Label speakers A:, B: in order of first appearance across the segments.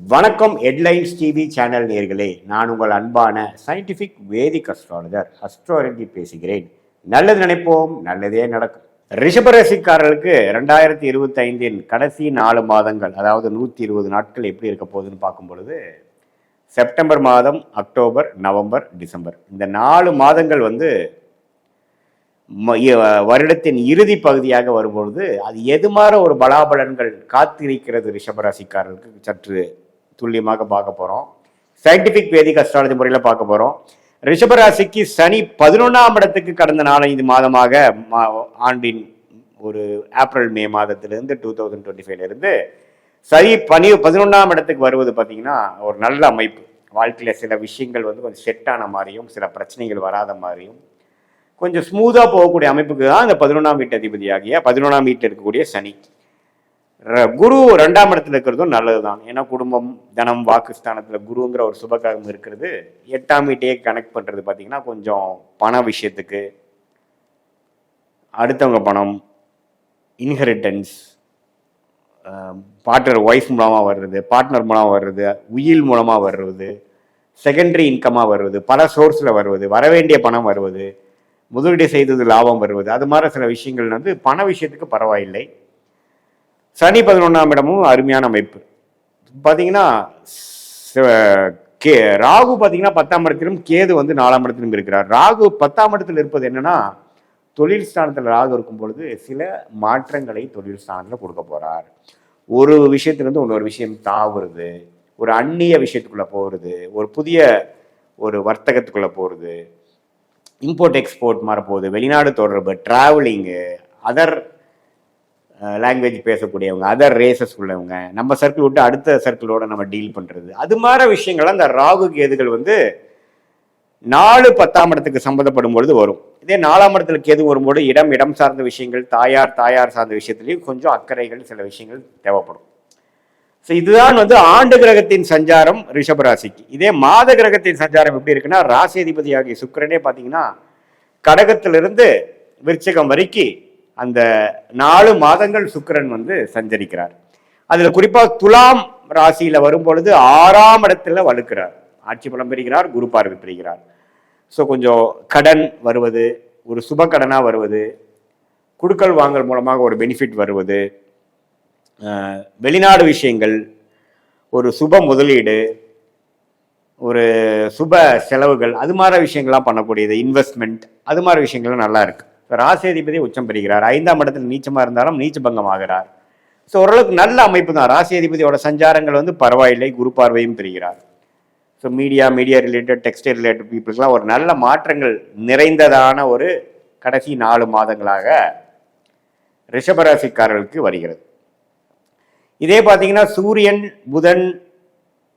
A: வணக்கம் headlines TV channel நேர்களே. நான் உங்கள் அன்பான சயின்டிஃபிக் வேதிக் அஸ்ட்ராலஜர் அஸ்ட்ராலஜி பேசுகிறேன். நல்லது நினைப்போம் நல்லதே நடக்கும். ரிஷபராசிக்காரர்களுக்கு ரெண்டாயிரத்தி இருபத்தி ஐந்தின் கடைசி நாலு மாதங்கள் அதாவது நூற்றி இருபது நாட்கள் எப்படி இருக்க போகுதுன்னு பார்க்கும் பொழுது செப்டம்பர் மாதம் அக்டோபர் நவம்பர் டிசம்பர். இந்த நாலு மாதங்கள் வந்து வருடத்தின் இறுதி பகுதியாக வரும்பொழுது அது எது மாதிரி ஒரு பலாபலன்கள் காத்திருக்கிறது ரிஷபராசிக்காரர்களுக்கு சற்று துல்லியமாக பார்க்க போகிறோம் சயின்டிஃபிக் வேதிக் அஸ்ட்ராலஜி முறையில் பார்க்க போகிறோம் ரிஷபராசிக்கு சனி பதினொன்றாம் இடத்துக்கு கடந்த நாலஞ்சு மாதமாக மா- ஆண்டின் ஒரு ஏப்ரல் மே மாதத்திலிருந்து டூ தௌசண்ட் டுவெண்ட்டி ஃபைவ்லேருந்து சரி பனி பதினொன்றாம் இடத்துக்கு வருவது பார்த்தீங்கன்னா ஒரு நல்ல அமைப்பு. வாழ்க்கையில் சில விஷயங்கள் வந்து கொஞ்சம் செட்டான மாதிரியும் சில பிரச்சனைகள் வராத மாதிரியும் கொஞ்சம் ஸ்மூத்தாக போகக்கூடிய அமைப்புக்கு தான் இந்த பதினொன்றாம் வீட்டு அதிபதியாகிய பதினொன்றாம் வீட்டில் இருக்கக்கூடிய சனி. குரு ரெண்டாம் இடத்துல இருக்கிறதும் நல்லது தான் ஏன்னா குடும்பம் தனம் வாக்குஸ்தானத்தில் குருங்கிற ஒரு சுபகாரம் இருக்கிறது. எட்டாம் வீட்டையே கனெக்ட் பண்ணுறது பார்த்தீங்கன்னா கொஞ்சம் பண விஷயத்துக்கு அடுத்தவங்க பணம் இன்ஹெரிட்டன்ஸ் பார்ட்னர் ஒய்ஃப் மூலமாக வர்றது பார்ட்னர் மூலமாக வர்றது உயில் மூலமாக வர்றது செகண்டரி இன்கமாக வருவது பல சோர்ஸில் வருவது வரவேண்டிய பணம் வருவது முதலீடு செய்தது லாபம் வருவது அது மாதிரி சில விஷயங்கள் வந்து பண விஷயத்துக்கு பரவாயில்லை. சனி பதினொன்றாம் இடமும் அருமையான அமைப்பு. பார்த்தீங்கன்னா கே ராகு பார்த்தீங்கன்னா பத்தாம் இடத்திலும் கேது வந்து நாலாம் இடத்திலும் இருக்கிறார். ராகு பத்தாம் இடத்தில் இருப்பது என்னன்னா தொழில் ஸ்தானத்தில் ராகு இருக்கும் பொழுது சில மாற்றங்களை தொழில் ஸ்தானத்தில் கொடுக்க போகிறார் ஒரு விஷயத்துலேருந்து இன்னொரு விஷயம் தாவுறது ஒரு அந்நிய விஷயத்துக்குள்ளே போகிறது ஒரு புதிய ஒரு வர்த்தகத்துக்குள்ளே போகிறது இம்போர்ட் எக்ஸ்போர்ட் மாறப்போகுது வெளிநாடு தொடர்பு ட்ராவலிங்கு அதர் லாங்குவேஜ் பேசக்கூடியவங்க அதர் ரேசஸ் உள்ளவங்க நம்ம சர்க்கிள் விட்டு அடுத்த சர்க்கிளோட நம்ம டீல் பண்ணுறது அது மாதிரி விஷயங்கள் அந்த ராகு கேதுகள் வந்து நாலு பத்தாம் இடத்துக்கு சம்மந்தப்படும் பொழுது வரும். இதே நாலாம் இடத்துல கேது வரும்போது இடம் இடம் சார்ந்த விஷயங்கள் தாயார் தாயார் சார்ந்த விஷயத்துலையும் கொஞ்சம் அக்கறைகள் சில விஷயங்கள் தேவைப்படும். ஸோ இதுதான் வந்து ஆண்டு கிரகத்தின் சஞ்சாரம் ரிஷபராசிக்கு இதே மாத கிரகத்தின் சஞ்சாரம் எப்படி இருக்குன்னா ராசி அதிபதியாகிய சுக்கிரனே பார்த்தீங்கன்னா கடகத்திலிருந்து விருச்சகம் வரைக்கும் அந்த நாலு மாதங்கள் சுக்கரன் வந்து சஞ்சரிக்கிறார். அதில் குறிப்பாக துலாம் ராசியில் வரும் பொழுது ஆறாம் இடத்துல வலுக்கிறார். ஆட்சி பலம் பெறுகிறார் குரு பார்வை பெறுகிறார். ஸோ கொஞ்சம் கடன் வருவது ஒரு சுப கடனாக வருவது குடுக்கல் வாங்கல் மூலமாக ஒரு பெனிஃபிட் வருவது வெளிநாடு விஷயங்கள் ஒரு சுப முதலீடு ஒரு சுப செலவுகள் அது மாதிரி விஷயங்கள்லாம் பண்ணக்கூடியது இன்வெஸ்ட்மெண்ட் அது மாதிரி விஷயங்கள்லாம் நல்லா இருக்குது இப்போ ராசி அதிபதி உச்சம் பெறுகிறார். ஐந்தாம் இடத்துல நீச்சமாக இருந்தாலும் நீச்ச பங்கம் ஆகிறார் ஸோ ஓரளவுக்கு நல்ல அமைப்பு தான் ராசியதிபதியோட சஞ்சாரங்கள் வந்து பரவாயில்லை. குரு பார்வையும் பெறுகிறார். So media media related textile related பீப்புளுக்குலாம் ஒரு நல்ல மாற்றங்கள் நிறைந்ததான ஒரு கடைசி நாலு மாதங்களாக ரிஷபராசிக்காரர்களுக்கு வருகிறது. இதே பார்த்தீங்கன்னா சூரியன் புதன்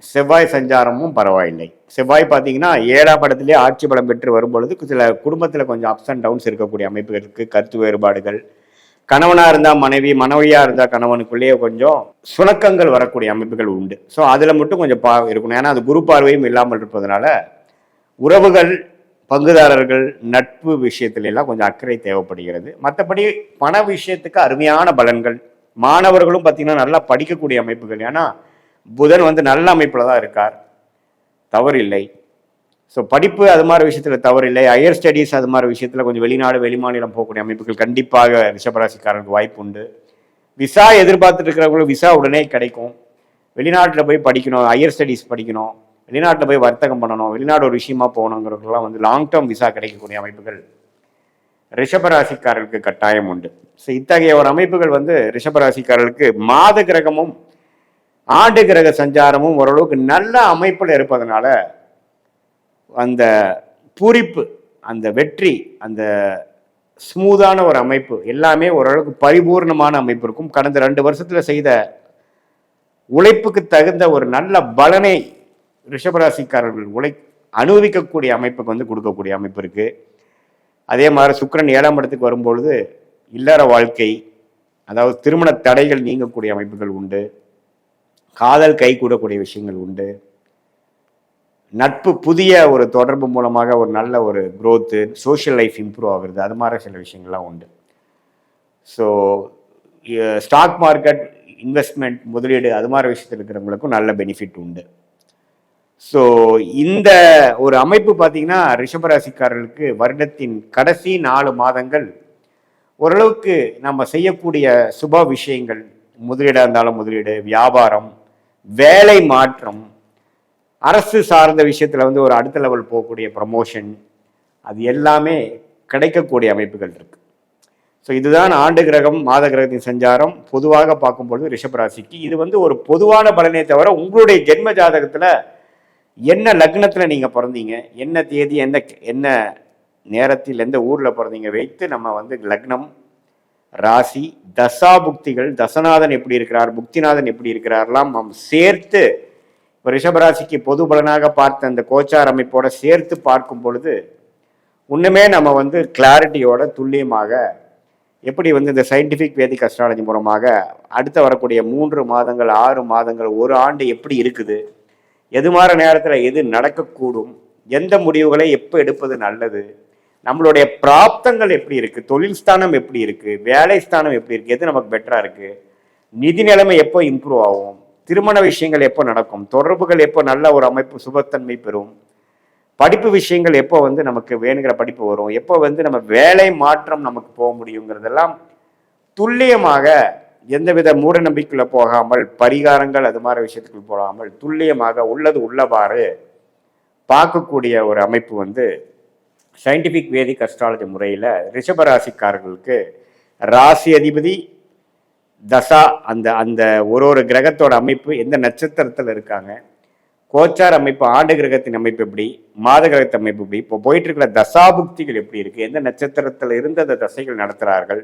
A: செவ்வாய் சஞ்சாரமும் பரவாயில்லை. செவ்வாய் பார்த்தீங்கன்னா ஏழாம் படத்திலே ஆட்சி பலம் பெற்று வரும்பொழுது சில குடும்பத்தில் கொஞ்சம் அப்ஸ் அண்ட் டவுன்ஸ் இருக்கக்கூடிய அமைப்புகளுக்கு கருத்து வேறுபாடுகள். கணவனாக இருந்தால் மனைவி மனைவியாக இருந்தால் கணவனுக்குள்ளேயே கொஞ்சம் சுணக்கங்கள் வரக்கூடிய அமைப்புகள் உண்டு. ஸோ அதில் மட்டும் கொஞ்சம் பா இருக்கணும். ஏன்னா அது குரு பார்வையும் இல்லாமல் இருப்பதனால உறவுகள் பங்குதாரர்கள் நட்பு விஷயத்துல எல்லாம் கொஞ்சம் அக்கறை தேவைப்படுகிறது. மற்றபடி பண விஷயத்துக்கு அருமையான பலன்கள். மாணவர்களும் பார்த்தீங்கன்னா நல்லா படிக்கக்கூடிய அமைப்புகள். ஏன்னா புதன் வந்து நல்ல அமைப்பில் தான் இருக்கார். தவறில்லை. ஸோ படிப்பு அது மாதிரி விஷயத்தில் தவறில்லை. ஹையர் ஸ்டடீஸ் அது மாதிரி விஷயத்தில் கொஞ்சம் வெளிநாடு வெளிமாநிலம் போகக்கூடிய அமைப்புகள் கண்டிப்பாக ரிஷபராசிக்காரருக்கு வாய்ப்பு உண்டு. விசா எதிர்பார்த்துட்டு இருக்கிறவங்களுக்கு விசா உடனே கிடைக்கும். வெளிநாட்டில் போய் படிக்கணும் ஹையர் ஸ்டடீஸ் படிக்கணும் வெளிநாட்டில் போய் வர்த்தகம் பண்ணணும் வெளிநாடு ஒரு விஷயமா போகணுங்கிறவங்களாம் வந்து லாங் டேர்ம் விசா கிடைக்கக்கூடிய அமைப்புகள் ரிஷபராசிக்காரர்களுக்கு கட்டாயம் உண்டு. ஸோ இத்தகைய ஒரு அமைப்புகள் வந்து ரிஷபராசிக்காரர்களுக்கு மாத கிரகமும் ஆண்டு கிரக சஞ்சாரமும் ஓரளவுக்கு நல்ல அமைப்பில் இருப்பதனால அந்த பூரிப்பு அந்த வெற்றி அந்த ஸ்மூதான ஒரு அமைப்பு எல்லாமே ஓரளவுக்கு பரிபூர்ணமான அமைப்பு இருக்கும். கடந்த ரெண்டு வருஷத்தில் செய்த உழைப்புக்கு தகுந்த ஒரு நல்ல பலனை ரிஷபராசிக்காரர்கள் உழை அனுபவிக்கக்கூடிய அமைப்புக்கு வந்து கொடுக்கக்கூடிய அமைப்பு இருக்குது அதே மாதிரி சுக்கரன் ஏழாம் இடத்துக்கு வரும்பொழுது இல்லற வாழ்க்கை அதாவது திருமண தடைகள் நீங்கக்கூடிய அமைப்புகள் உண்டு. காதல் கை கூடக்கூடிய விஷயங்கள் உண்டு. நட்பு புதிய ஒரு தொடர்பு மூலமாக ஒரு நல்ல ஒரு க்ரோத்து சோஷியல் லைஃப் இம்ப்ரூவ் ஆகுறது அது மாதிரி சில விஷயங்கள்லாம் உண்டு. ஸோ ஸ்டாக் மார்க்கெட் இன்வெஸ்ட்மெண்ட் முதலீடு அது மாதிரி விஷயத்தில் இருக்கிறவங்களுக்கும் நல்ல பெனிஃபிட் உண்டு. ஸோ இந்த ஒரு அமைப்பு பார்த்தீங்கன்னா ரிஷபராசிக்காரர்களுக்கு வருடத்தின் கடைசி நாலு மாதங்கள் ஓரளவுக்கு நம்ம செய்யக்கூடிய சுப விஷயங்கள் முதலீடாக இருந்தாலும் முதலீடு வியாபாரம் வேலை மாற்றம். அரசு சார்ந்த விஷயத்தில் வந்து ஒரு அடுத்த லெவல் போகக்கூடிய ப்ரமோஷன் அது எல்லாமே கிடைக்கக்கூடிய அமைப்புகள் இருக்கு. ஸோ இதுதான் ஆண்டு கிரகம் மாத கிரகத்தின் சஞ்சாரம். பொதுவாக பார்க்கும்பொழுது ரிஷபராசிக்கு இது வந்து ஒரு பொதுவான பலனே தவிர உங்களுடைய ஜென்ம ஜாதகத்தில் என்ன லக்னத்தில் நீங்கள் பிறந்தீங்க என்ன தேதி எந்த என்ன நேரத்தில் எந்த ஊரில் பிறந்தீங்க வைத்து நம்ம வந்து லக்னம் ராசி தசா புக்திகள் தசநாதன் எப்படி இருக்கிறார் புக்திநாதன் எப்படி இருக்கிறார்லாம் நாம் சேர்த்து இப்போ ரிஷபராசிக்கு பொது பலனாக பார்த்த அந்த கோச்சார் அமைப்போட சேர்த்து பார்க்கும் பொழுது இன்னுமே நம்ம வந்து கிளாரிட்டியோட துல்லியமாக எப்படி வந்து இந்த சயின்டிஃபிக் வேதிக் அஸ்ட்ராலஜி மூலமாக அடுத்து வரக்கூடிய மூன்று மாதங்கள் ஆறு மாதங்கள் ஒரு ஆண்டு எப்படி இருக்குது எது மாதிரி நேரத்தில் எது நடக்கக்கூடும் எந்த முடிவுகளை எப்போ எடுப்பது நல்லது நம்மளுடைய பிராப்தங்கள் எப்படி இருக்கு? தொழில் ஸ்தானம் எப்படி இருக்கு? வேலை ஸ்தானம் எப்படி இருக்கு? எது நமக்கு பெட்டரா இருக்கு? நிதி நிலைமை எப்போ இம்ப்ரூவ் ஆகும்? திருமண விஷயங்கள் எப்போ நடக்கும்? தொடர்புகள் எப்போ நல்ல ஒரு அமைப்பு சுபத்தன்மை பெறும்? படிப்பு விஷயங்கள் எப்போ வந்து நமக்கு வேணுங்கிற படிப்பு வரும்? எப்போ வந்து நம்ம வேலை மாற்றம் நமக்கு போக முடியுங்கிறதெல்லாம் துல்லியமாக எந்தவித மூட நம்பிக்கையில் போகாமல் பரிகாரங்கள் அது மாதிரி விஷயத்துக்கு போகாமல் துல்லியமாக உள்ளது உள்ளவாறு பார்க்கக்கூடிய ஒரு அமைப்பு வந்து சயின்டிஃபிக் வேதிக் அஸ்ட்ராலஜி முறையில் ரிஷபராசிக்காரர்களுக்கு ராசி அதிபதி தசா அந்த அந்த ஒரு ஒரு கிரகத்தோட அமைப்பு எந்த நட்சத்திரத்தில் இருக்காங்க கோச்சார் அமைப்பு ஆண்டு கிரகத்தின் அமைப்பு எப்படி மாத கிரகத்தின் அமைப்பு எப்படி இப்போ போயிட்டு இருக்கிற தசாபுக்திகள் எப்படி இருக்குது எந்த நட்சத்திரத்தில் இருந்து அந்த தசைகள் நடத்துகிறார்கள்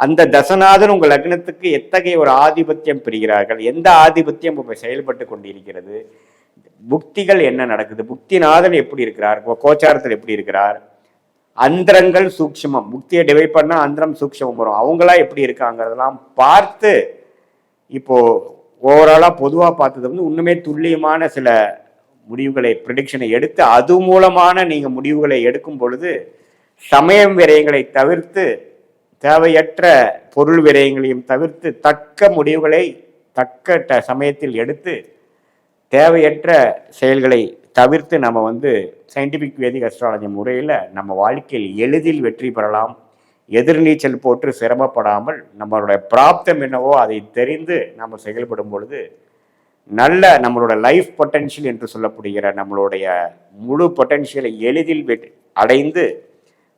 A: அந்த தசநாதன் உங்கள் லக்னத்துக்கு எத்தகைய ஒரு ஆதிபத்தியம் பெறுகிறார்கள் எந்த ஆதிபத்தியம் இப்போ செயல்பட்டு கொண்டிருக்கிறது புக்திகள் என்ன நடக்குது புக்திநாதன் எப்படி இருக்கிறார் கோ- கோச்சாரத்தில் எப்படி இருக்கிறார் அந்தரங்கள் சூக்ஷமம். முக்தியை டிவைட் பண்ணால் அந்தரம் சூக்ஷமம் வரும். அவங்களா எப்படி இருக்காங்கிறதெல்லாம் பார்த்து இப்போ ஓவராலாக பொதுவாக பார்த்தது வந்து இன்னுமே துல்லியமான சில முடிவுகளை ப்ரிடிக்ஷனை எடுத்து அது மூலமான நீங்கள் முடிவுகளை எடுக்கும் பொழுது சமயம் விரயங்களை தவிர்த்து தேவையற்ற பொருள் விரயங்களையும் தவிர்த்து தக்க முடிவுகளை தக்க ட- சமயத்தில் எடுத்து தேவையற்ற செயல்களை தவிர்த்து நம்ம வந்து சயின்டிஃபிக் வேதிக் அஸ்ட்ராலஜி முறையில் நம்ம வாழ்க்கையில் எளிதில் வெற்றி பெறலாம். எதிர்நீச்சல் போட்டு சிரமப்படாமல் நம்மளுடைய பிராப்தம் என்னவோ அதை தெரிந்து நம்ம செயல்படும் பொழுது நல்ல நம்மளோட லைஃப் பொட்டென்ஷியல் என்று சொல்லப்படுகிற நம்மளுடைய முழு பொட்டென்ஷியலை எளிதில் வெற்றி அடைந்து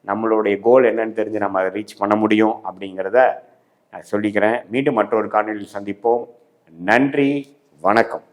A: நம்மளுடைய கோல் என்னன்னு தெரிஞ்சு நம்ம அதை ரீச் பண்ண முடியும் அப்படிங்கிறத நான் சொல்லிக்கிறேன். மீண்டும் மற்றொரு காணொலியில் சந்திப்போம். நன்றி. வணக்கம்.